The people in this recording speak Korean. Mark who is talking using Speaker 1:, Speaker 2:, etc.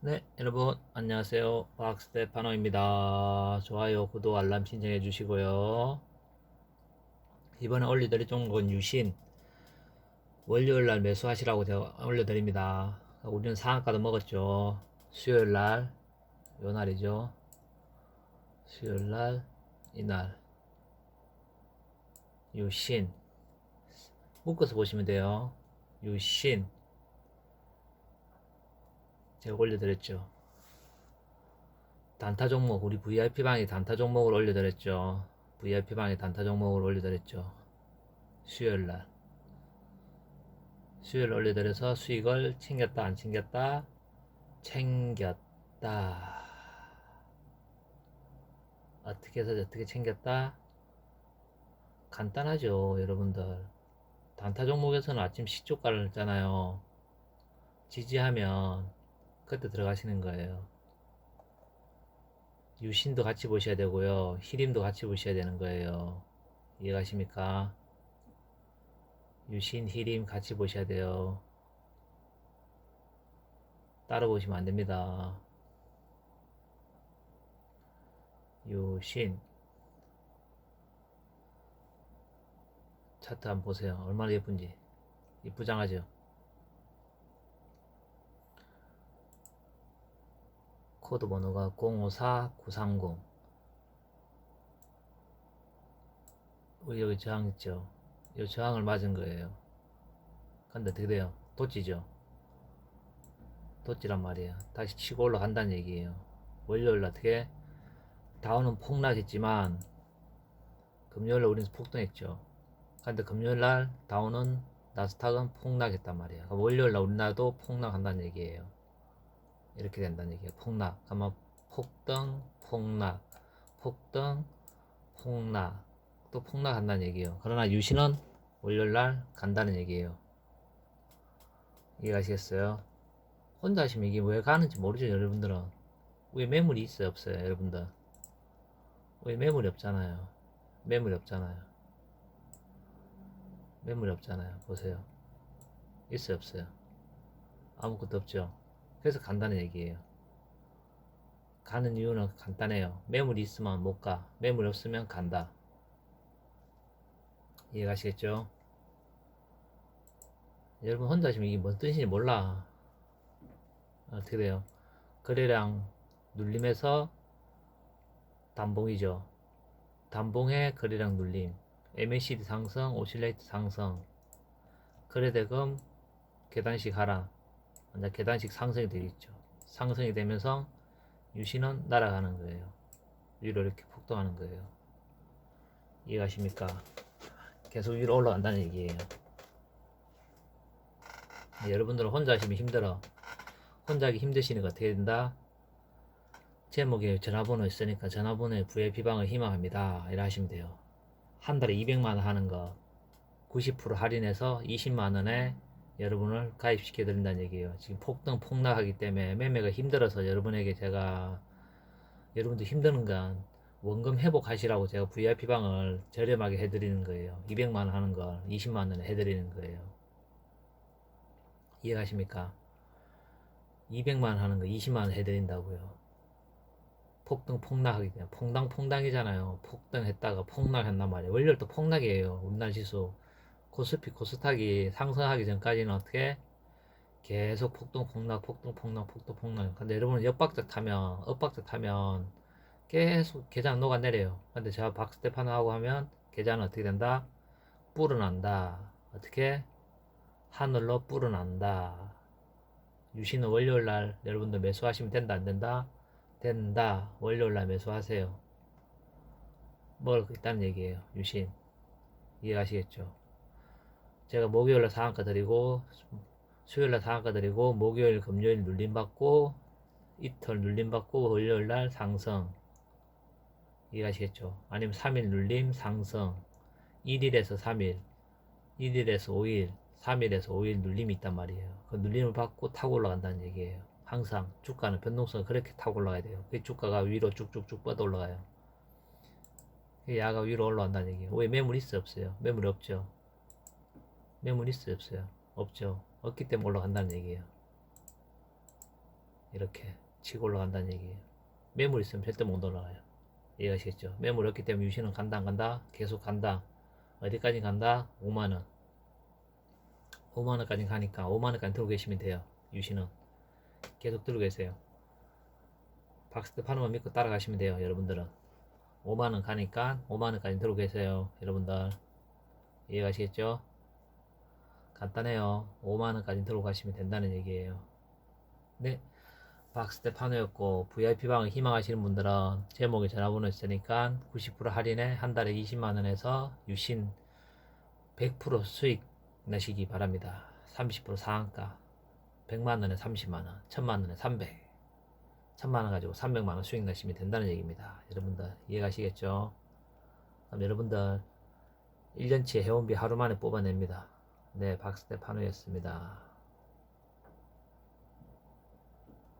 Speaker 1: 네, 여러분 안녕하세요. 박스테파노입니다. 좋아요, 구독, 알람 신청해 주시고요. 이번에 올려드릴 종목은 유신 월요일 날 매수하시라고 제가 올려드립니다. 우리는 상한가도 먹었죠. 수요일 날, 요 날이죠. 수요일 날, 이날. 유신 묶어서 보시면 돼요. 유신 제가 올려드렸죠. 단타 종목, 우리 VIP 방에 단타 종목을 올려드렸죠. VIP 방에 단타 종목을 올려드렸죠. 수요일 날. 수요일 올려드려서 수익을 챙겼다, 안 챙겼다? 챙겼다. 어떻게 해서 어떻게 챙겼다? 간단하죠, 여러분들. 단타 종목에서는 아침 시초가를 했잖아요. 지지하면 그때 들어가시는 거예요. 유신도 같이 보셔야 되고요. 히림도 같이 보셔야 되는 거예요. 이해가십니까? 유신, 히림 같이 보셔야 돼요. 따로 보시면 안 됩니다. 유신. 차트 한번 보세요. 얼마나 예쁜지. 이쁘장하죠? 코드 번호가 054930 우리 여기 저항 있죠? 이 저항을 맞은 거예요. 근데 어떻게 돼요? 도찌죠? 도찌란 말이에요. 다시 치고 올라간다는 얘기예요. 월요일 어떻게? 다운은 폭락했지만 금요일날 우리는 폭등했죠. 근데 금요일날 다운은 나스닥은 폭락했단 말이에요. 월요일날 우리나라도 폭락한다는 얘기예요 이렇게 된다는 얘기예요. 폭락. 그러면 폭등, 폭락, 폭등, 폭락. 또 폭락한다는 얘기예요. 그러나 유신은 월요일날 간다는 얘기예요. 이해가시겠어요? 혼자 하시면 이게 왜 가는지 모르죠, 여러분들은. 왜 매물이 있어요, 없어요, 여러분들? 왜 매물이 없잖아요. 매물이 없잖아요. 매물이 없잖아요. 보세요. 있어요, 없어요? 아무것도 없죠. 그래서 간다는 얘기예요. 가는 이유는 간단해요. 매물이 있으면 못 가. 매물이 없으면 간다. 이해가시겠죠? 여러분 혼자 하시면 이게 뭔 뜻인지 몰라. 어떻게 돼요? 거래량 눌림에서 단봉이죠. 단봉의 거래량 눌림. MACD 상승, 오실레이트 상승. 거래대금 계단식 하락. 이제 계단식 상승이 되겠죠. 상승이 되면서 유신은 날아가는 거예요. 위로 이렇게 폭등하는 거예요. 이해가십니까? 계속 위로 올라간다는 얘기예요. 여러분들은 혼자 하시면 힘들어. 혼자 하기 힘드시니까 어떻게 된다? 제목에 전화번호 있으니까 전화번호에 VIP방을 희망합니다. 이래 하시면 돼요. 한 달에 200만원 하는 거 90% 할인해서 20만원에 여러분을 가입시켜 드린다는 얘기예요. 지금 폭등 폭락하기 때문에 매매가 힘들어서 여러분에게 제가 여러분도 힘드는 건 원금 회복하시라고 제가 VIP 방을 저렴하게 해드리는 거예요. 200만 원 하는 걸 20만 원에 해드리는 거예요. 이해가십니까? 200만 원 하는 거 20만 원 해드린다고요. 폭등 폭락하기 때문에 폭당 폭당이잖아요. 폭등했다가 폭락한단 말이에요. 월요일도 폭락이에요. 우리나라 지수. 코스피 코스닥이 상승하기 전까지는 어떻게 계속 폭등 폭락 폭등 폭락 폭등 폭락. 근데 여러분은 역박자 타면 엇박자 타면 계속 계좌는 녹아내려요. 근데 제가 박스테파노 하고 하면 계좌는 어떻게 된다? 불어난다. 어떻게? 하늘로 불어난다. 유신은 월요일날 여러분들 매수하시면 된다 안 된다? 월요일날 매수하세요. 거 있다는 얘기예요 유신. 이해가시겠죠 제가 목요일날 상한가 드리고 수요일날 상한가 드리고 목요일 금요일 눌림 받고 이틀 눌림 받고 월요일날 상승 이해가시겠죠? 아니면 3일 눌림 상승 1일에서 3일 1일에서 5일 3일에서 5일 눌림이 있단 말이에요. 그 눌림을 받고 타고 올라간다는 얘기예요. 항상 주가는 변동성 그렇게 타고 올라가야 돼요. 그 주가가 위로 쭉쭉쭉 뻗어 올라가요. 야가 위로 올라간다는 얘기예요. 왜 매물 있어 없어요? 매물이 없죠 매물 있어요 없어요? 없죠 없기 때문에 올라간다는 얘기예요 이렇게 치고 올라간다는 얘기예요. 매물 있으면 절대 못 올라가요. 이해하시겠죠? 매물 없기 때문에 유신은 간다 안 간다? 계속 간다. 어디까지 간다? 5만원. 5만원까지 가니까 5만원까지 들고 계시면 돼요. 유신은. 계속 들고 계세요. 박스트 파는만 믿고 따라가시면 돼요. 여러분들은. 5만원 가니까 5만원까지 들고 계세요. 여러분들. 이해가시겠죠? 간단해요. 5만원까지 들고 가시면 된다는 얘기예요. 네. 박스테파노였고 VIP방을 희망하시는 분들은 제목에 전화번호 있으니까 90% 할인에 한 달에 20만원에서 유신 100% 수익 내시기 바랍니다. 30% 상한가 100만원에 30만원 1000만원에 300 1000만원 가지고 300만원 수익 내시면 된다는 얘기입니다. 여러분들 이해가시겠죠? 그럼 여러분들 1년치 회원비 하루 만에 뽑아냅니다. 네, 박스테파노였습니다.